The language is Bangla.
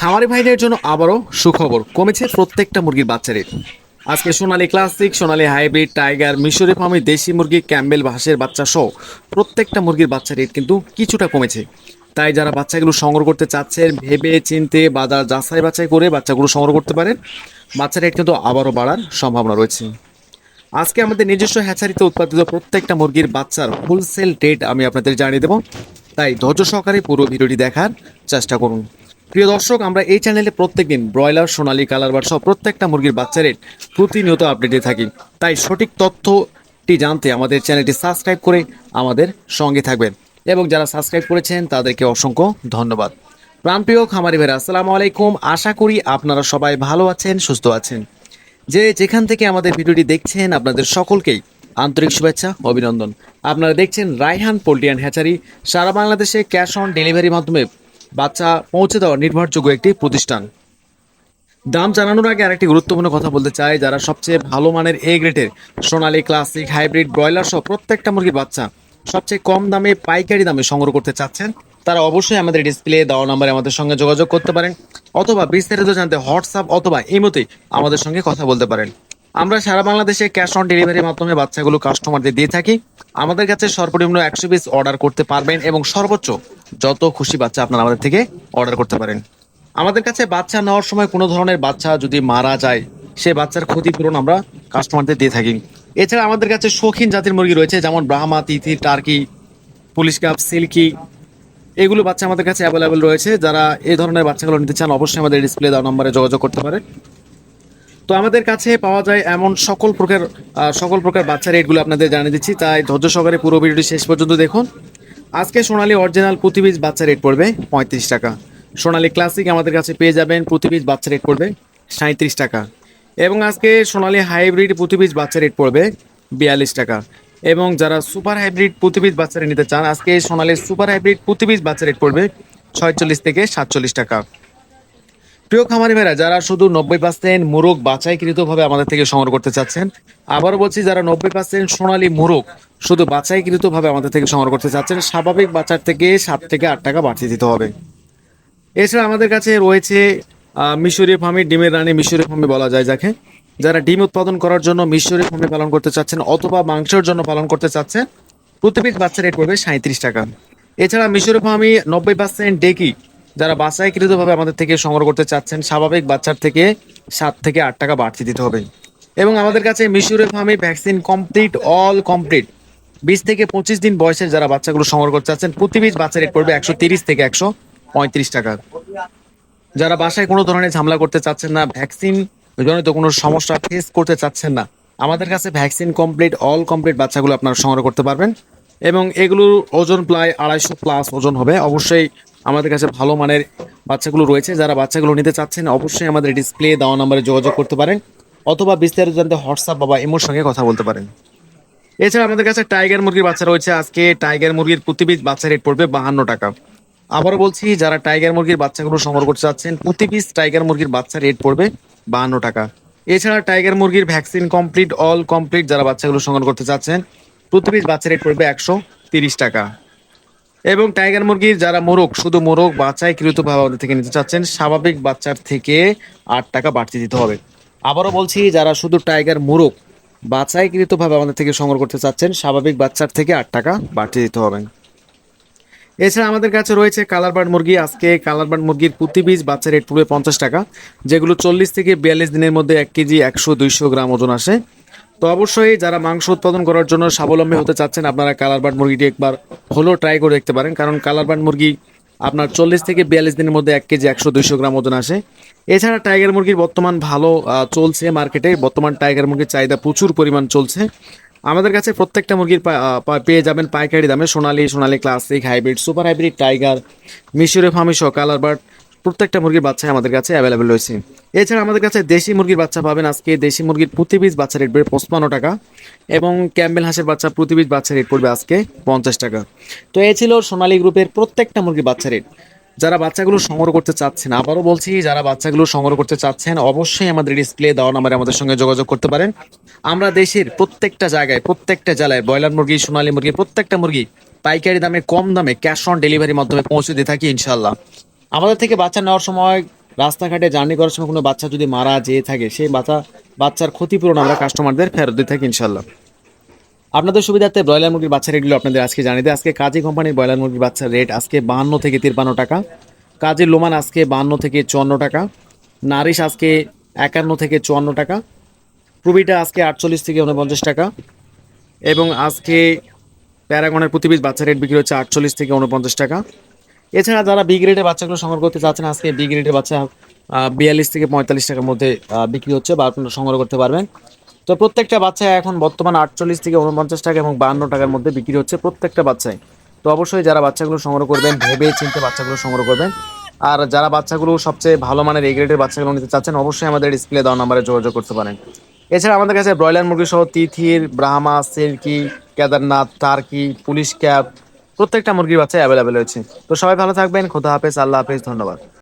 খামারি ভাইদের জন্য আবারও সুখবর কমেছে প্রত্যেকটা মুরগির বাচ্চা রেট আজকে Sonali classic, Sonali hybrid, tiger, মিশরি ফার্মি দেশি মুরগি, ক্যাম্বেল হাঁসের বাচ্চা সহ প্রত্যেকটা মুরগির বাচ্চা রেট কিন্তু কিছুটা কমেছে। তাই যারা বাচ্চাগুলো সংগ্রহ করতে চাচ্ছেন, ভেবে চিনতে বাজার যাচাই বাছাই করে বাচ্চাগুলো সংগ্রহ করতে পারেন, বাচ্চা রেট কিন্তু আবারও বাড়ার সম্ভাবনা রয়েছে। আজকে আমাদের নিজস্ব হ্যাচারিতে উৎপাদিত প্রত্যেকটা মুরগির বাচ্চার হোলসেল রেট আমি আপনাদের জানিয়ে দেবো। তাই ধৈর্য সহকারে পুরো ভিডিওটি দেখার চেষ্টা করুন। প্রিয় দর্শক, আমরা এই চ্যানেলে প্রত্যেকদিন ব্রয়লার, সোনালী কালারবার সহ প্রত্যেকটা মুরগির বাচ্চা রেট প্রতিনিয়ত আপডেটে থাকি। তাই সঠিক তথ্যটি জানতে আমাদের চ্যানেলটি সাবস্ক্রাইব করে আমাদের সঙ্গে থাকবেন এবং যারা সাবস্ক্রাইব করেছেন, তাদেরকে অসংখ্য ধন্যবাদ। প্রাণপ্রিয় খামারি ভাইরা, আসসালামু আলাইকুম। আশা করি আপনারা সবাই ভালো আছেন, সুস্থ আছেন। যে যেখান থেকে আমাদের ভিডিওটি দেখছেন, আপনাদের সকলকেই আন্তরিক শুভেচ্ছা, অভিনন্দন। আপনারা দেখছেন রায়হান পোল্ট্রিয়ান হ্যাচারি। সারা বাংলাদেশে ক্যাশ অন ডেলিভারির মাধ্যমে বাচ্চা পৌঁছে দেওয়া নির্ভরযোগ্য একটি প্রতিষ্ঠান। দাম জানানোর আগে আরেকটি গুরুত্বপূর্ণ কথা বলতে চাই, যারা সবচেয়ে ভালো মানের এ গ্রেডের সোনালী ক্লাসিক হাইব্রিড ব্রয়লার সহ প্রত্যেকটা মুরগির বাচ্চা সবচেয়ে কম দামে, পাইকারি দামে সংগ্রহ করতে চাচ্ছেন, তারা অবশ্যই আমাদের ডিসপ্লে, দেওয়া নাম্বারে আমাদের সঙ্গে যোগাযোগ করতে পারেন, অথবা বিস্তারিত জানতে হোয়াটসঅ্যাপ অথবা ইমোতে আমাদের সঙ্গে কথা বলতে পারেন। আমরা সারা বাংলাদেশে ক্যাশ অন ডেলিভারির মাধ্যমে বাচ্চাগুলো কাস্টমারদের দিয়ে থাকি। আমাদের কাছে সর্বনিম্ন একশো পিস অর্ডার করতে পারবেন এবং সর্বোচ্চ যত খুশি বাচ্চা আপনারা আমাদের থেকে অর্ডার করতে পারেন। আমাদের কাছে বাচ্চা নেওয়ার সময় কোনো ধরনের বাচ্চা যদি মারা যায়, সে বাচ্চার ক্ষতিপূরণ আমরা কাস্টমারদের দিয়ে থাকি। এছাড়া আমাদের কাছে শৌখিন জাতির মুরগি রয়েছে, যেমন ব্রাহ্মা, তিথি, টার্কি, পুলিশ কাপ সিল্কি, এগুলো বাচ্চা আমাদের কাছে অ্যাভেলেবেল রয়েছে। যারা এই ধরনের বাচ্চাগুলো নিতে চান, অবশ্যই আমাদের ডিসপ্লে দেওয়া নম্বরে যোগাযোগ করতে পারে তো আমাদের কাছে পাওয়া যায় এমন সকল প্রকার সকল প্রকার বাচ্চা রেটগুলো আপনাদের জানিয়ে দিচ্ছি। তাই ধৈর্য সহকারে পুরো ভিডিওটি শেষ পর্যন্ত দেখুন। আজকে সোনালি অরিজিনাল প্রতি পিস বাচ্চা রেট পড়বে পঁয়ত্রিশ টাকা। সোনালি ক্লাসিক আমাদের কাছে পেয়ে যাবেন, প্রতি পিস বাচ্চা রেট পড়বে সাঁত্রিশ টাকা। এবং আজকে সোনালী হাইব্রিড প্রতি পিস বাচ্চা রেট পড়বে বিয়াল্লিশ টাকা। এবং যারা সুপার হাইব্রিড প্রতি পিস বাচ্চা নিতে চান, আজকে সোনালি সুপার হাইব্রিড প্রতি পিস বাচ্চা রেট পড়বে ছয়চল্লিশ থেকে সাতচল্লিশ টাকা। প্রিয় খামারি ভাইরা যারা শুধু নব্বই পার্সেন্ট মোরগ বাছাইকৃতভাবে আমাদের থেকে সংগ্রহ করতে চাচ্ছেন আবার বলছি যারা নব্বই পার্সেন্ট সোনালী মুরগ শুধু বাছাইকৃতভাবে আমাদের থেকে সংগ্রহ করতে চাচ্ছেন স্বাভাবিক বাচ্চার থেকে সাত থেকে আট টাকা বাড়তি দিতে হবে। এছাড়া আমাদের কাছে রয়েছে আহ, মিশরীয় ফার্মি ডিমের রানী মিশরীয় ফার্মি বলা যায় যাকে। যারা ডিম উৎপাদন করার জন্য মিশরি ফার্মি পালন করতে চাচ্ছেন অথবা মাংসের জন্য পালন করতে চাচ্ছেন প্রতি পিস বাচ্চা রেট পড়বে সাঁত্রিশ টাকা। এছাড়া মিশরি ফার্মি নব্বই পার্সেন্ট ডেকি যারা বাছাইকৃতভাবে আমাদের থেকে সংগ্রহ করতে চাচ্ছেন, স্বাভাবিক বাচ্চার থেকে সাত থেকে আট টাকা বাড়তি দিতে হবে। এবং আমাদের কাছে মিশরীয় ফার্মি ভ্যাকসিন কমপ্লিট, অল কমপ্লিট। বিশ থেকে পঁচিশ দিন বয়সের যারা বাচ্চাগুলো সংগ্রহ করতে চাচ্ছেন, প্রতি পিস বাচ্চা রেট পড়বে একশো তিরিশ থেকে একশো পঁয়ত্রিশ টাকা। যারা বাসায় কোনো ধরনের ঝামেলা করতে চাচ্ছেন না, ভ্যাকসিন জনিত কোনো সমস্যা ফেস করতে চাচ্ছেন না, আমাদের কাছে ভ্যাকসিন কমপ্লিট, অল কমপ্লিট বাচ্চাগুলো আপনারা সংগ্রহ করতে পারবেন। এবং এগুলোর ওজন প্রায় আড়াইশো প্লাস ওজন হবে। অবশ্যই আমাদের কাছে ভালো মানের বাচ্চাগুলো রয়েছে। যারা বাচ্চাগুলো নিতে চাচ্ছেন, অবশ্যই আমাদের ডিসপ্লে দেওয়া নাম্বারে যোগাযোগ করতে পারেন অথবা বিস্তারিত জানতে হোয়াটসঅ্যাপ বা ইমোর সঙ্গে কথা বলতে পারেন। এছাড়া আমাদের কাছে টাইগার মুরগির বাচ্চা রয়েছে। আজকে টাইগার মুরগির প্রতি বাচ্চা রেট পড়বে বাহান্ন টাকা। আবার বলছি, যারা টাইগার মুরগির বাচ্চাগুলো সংগ্রহ করতে চাচ্ছেন প্রতি পিস টাইগার মুরগির বাচ্চা রেট পড়বে বাহান্ন টাকা। এছাড়া টাইগার মুরগির ভ্যাকসিন কমপ্লিট অল কমপ্লিট যারা বাচ্চাগুলো সংগ্রহ করতে চাচ্ছেন প্রতি পিস বাচ্চা রেট পড়বে একশো তিরিশ টাকা। এবং টাইগার মুরগির যারা মোরগ, শুধু মোরগ বাচ্চায় কৃতভাবে আমাদের থেকে নিতে চাচ্ছেন, স্বাভাবিক বাচ্চার থেকে আট টাকা বাড়তি দিতে হবে। আবারও বলছি, যারা শুধু টাইগার মোরগ বাছাইকৃতভাবে আমাদের থেকে সংগ্রহ করতে চাচ্ছেন, স্বাভাবিক বাচ্চার থেকে আট টাকা বাড়তি দিতে হবে। এছাড়া আমাদের কাছে রয়েছে কালার বার্ড মুরগি। আজকে কালার বার্ড মুরগির প্রতি পিস বাচ্চা রেট পড়বে পঞ্চাশ টাকা, যেগুলো চল্লিশ থেকে বিয়াল্লিশ দিনের মধ্যে এক কেজি একশো দুইশো গ্রাম ওজন আসে। তো অবশ্যই যারা মাংস উৎপাদন করার জন্য স্বাবলম্বী হতে চাচ্ছেন, আপনারা কালার বার্ড মুরগিটি একবার হলেও ট্রাই করে দেখতে পারেন। কারণ কালার বার্ড মুরগি আপনার চল্লিশ থেকে বিয়াল্লিশ দিনের মধ্যে এক কেজি একশো দুইশো গ্রাম ওজন আসে। এছাড়া টাইগার মুরগির বর্তমান ভালো চলছে মার্কেটে বর্তমান টাইগার মুরগির চাহিদা প্রচুর পরিমাণ চলছে। আমাদের কাছে প্রত্যেকটা মুরগির পেয়ে যাবেন পাইকারি দামে। Sonali Sonali classic hybrid super hybrid tiger মিশরে সহ কালার বার্ড প্রত্যেকটা মুরগির বাচ্চাই আমাদের কাছে অ্যাভেলেবেল রয়েছে। এছাড়া আমাদের কাছে দেশি মুরগির বাচ্চা পাবেন আজকে। দেশি মুরগির প্রতি পিস বাচ্চা রেট পড়বে পঁচপান্ন টাকা এবং ক্যাম্বেল হাঁসের বাচ্চা প্রতি পিস বাচ্চা রেট পড়বে আজকে পঞ্চাশ টাকা। তো এই ছিল সোনালী গ্রুপের প্রত্যেকটা মুরগির বাচ্চা রেট যারা বাচ্চাগুলো সংগ্রহ করতে চাচ্ছেন, আবারও বলছি, যারা বাচ্চাগুলো সংগ্রহ করতে চাচ্ছেন, অবশ্যই আমাদের ডিসপ্লে দেওয়া নাম্বারে আমাদের সঙ্গে যোগাযোগ করতে পারেন। আমরা দেশের প্রত্যেকটা জায়গায়, প্রত্যেকটা জেলায় ব্রয়লার মুরগি, সোনালী মুরগি, প্রত্যেকটা মুরগি পাইকারি দামে, কম দামে ক্যাশ অন ডেলিভারির মাধ্যমে পৌঁছে দিয়ে থাকি ইনশাল্লাহ আমাদের থেকে বাচ্চা নেওয়ার সময় রাস্তাঘাটে জার্নি করার সময় কোনো বাচ্চা যদি মারা যেয়ে থাকে সেই বাচ্চা, বাচ্চার ক্ষতিপূরণ আমরা কাস্টমারদের ফেরত দিয়ে থাকি ইনশাল্লাহ আপনাদের সুবিধার্থে ব্রয়লার মুরগির বাচ্চা রেটগুলো আপনাদের আজকে জানিয়ে দিই আজকে কাজী কোম্পানির ব্রয়লার মুরগির বাচ্চার রেট আজকে বাহান্ন থেকে তিরপান্ন টাকা। কাজের লোমান আজকে বাহান্ন থেকে চুয়ান্ন টাকা। নারিশ আজকে একান্ন থেকে চুয়ান্ন টাকা। প্রবিটা আজকে আটচল্লিশ থেকে উনপঞ্চাশ টাকা। এবং আজকে প্যারাগনের প্রতি পিস বাচ্চা রেট বিক্রি হচ্ছে আটচল্লিশ থেকে উনপঞ্চাশ টাকা। এছাড়া যারা বি গ্রেডের বাচ্চাগুলো সংগ্রহ করতে চাচ্ছেন, আজকে বি গ্রেডের বাচ্চা বিয়াল্লিশ থেকে পঁয়তাল্লিশ টাকার মধ্যে বিক্রি হচ্ছে বা আপনারা সংগ্রহ করতে পারবেন। তো প্রত্যেকটা বাচ্চা এখন বর্তমান আটচল্লিশ থেকে উনপঞ্চাশ টাকা এবং বাহান্ন টাকার মধ্যে বিক্রি হচ্ছে প্রত্যেকটা বাচ্চায়। তো অবশ্যই যারা বাচ্চাগুলো সংগ্রহ করবেন, ভেবে চিনতে বাচ্চাগুলো সংগ্রহ করবেন। আর যারা বাচ্চাগুলো সবচেয়ে ভালো মানের এই গ্রেডের বাচ্চাগুলো নিতে চাচ্ছেন, অবশ্যই আমাদের ডিসপ্লে দেওয়া নাম্বারে যোগাযোগ করতে পারেন। এছাড়া আমাদের কাছে ব্রয়লার মুরগি সহ তিথির, Brahma, silkie, Kedarnath, turkey, Polish cap প্রত্যেকটা মুরগির বাচ্চা অ্যাভেলেবেল রয়েছে। তো সবাই ভালো থাকবেন খোদা হাফেজ আল্লাহ হাফেজ ধন্যবাদ।